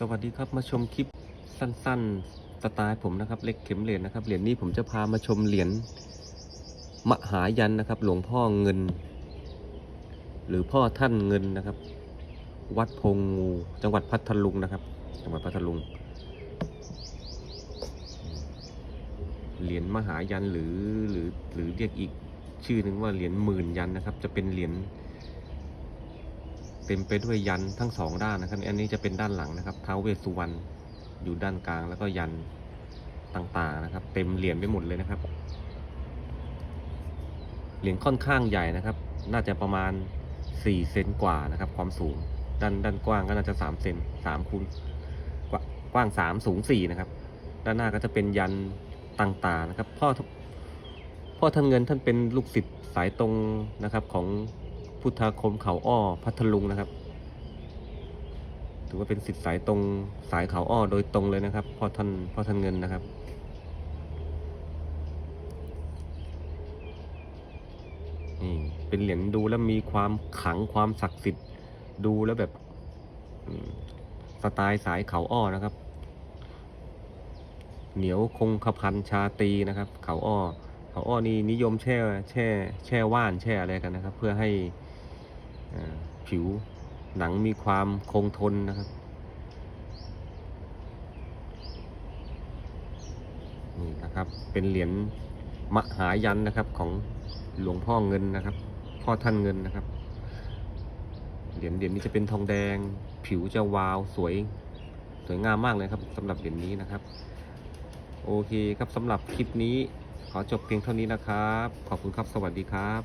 สวัสดีครับมาชมคลิปสั้นๆสไตล์ผมนะครับเล็กเข็มเหรียญนะครับเหรียญนี้ผมจะพามาชมเหรียญมหายันนะครับ หลวงพ่อเงิน หรือพ่อท่านเงินนะครับ วัดพงงูจังหวัดพัทลุงนะครับ จังหวัดพัทลุง เหรียญมหายันหรือหรือหรือเรียกอีกชื่อหนึ่งว่าเหรียญหมื่นยันนะครับ จะเป็นเหรียญ เต็มไปด้วยยันทั้งสองด้านนะครับ อันนี้จะเป็นด้านหลังนะครับท้าวเวสสุวรรณอยู่ด้านกลางแล้วก็ยันต่างๆนะครับ เต็มเหรียญไปหมดเลยนะครับ เหรียญค่อนข้างใหญ่นะครับ น่าจะประมาณสี่เซนกว่านะครับ ความสูง ด้านด้านกว้างก็น่าจะสามเซนสามคูณกว้างกว้างสามสูงสี่นะครับ ด้านหน้าก็จะเป็นยันต่างๆนะครับพ่อพ่อท่านเงินท่านเป็นลูกศิษย์สายตรงนะครับของ พุทธาคมเขาอ้อพัทลุงนะครับ ถือว่าเป็นศิษย์สายตรงสายเขาอ้อโดยตรงเลยนะครับพ่อท่านพ่อท่านเงินนะครับนี่เป็นเหรียญดูแล้วมีความขลังความศักดิ์สิทธิ์ดูแล้วแบบสไตล์สายเขาอ้อนะครับ เหนียวคงขพันชาตีนะครับ เขาอ้อเขาอ้อนี่นิยมแช่แช่แช่ว่านแช่อะไรกันนะครับ เพื่อให้ ผิว หนังมีความคงทนนะครับนี่นะครับเป็นเหรียญมหายันนะครับของหลวงพ่อเงินนะครับ พ่อท่านเงินนะครับเหรียญเหรียญนี้จะเป็นทองแดง ผิวจะวาวสวยสวยงามมากเลยครับสำหรับเหรียญนี้นะครับ โอเคครับสำหรับคลิปนี้ ขอจบเพียงเท่านี้นะครับ ขอบคุณครับสวัสดีครับ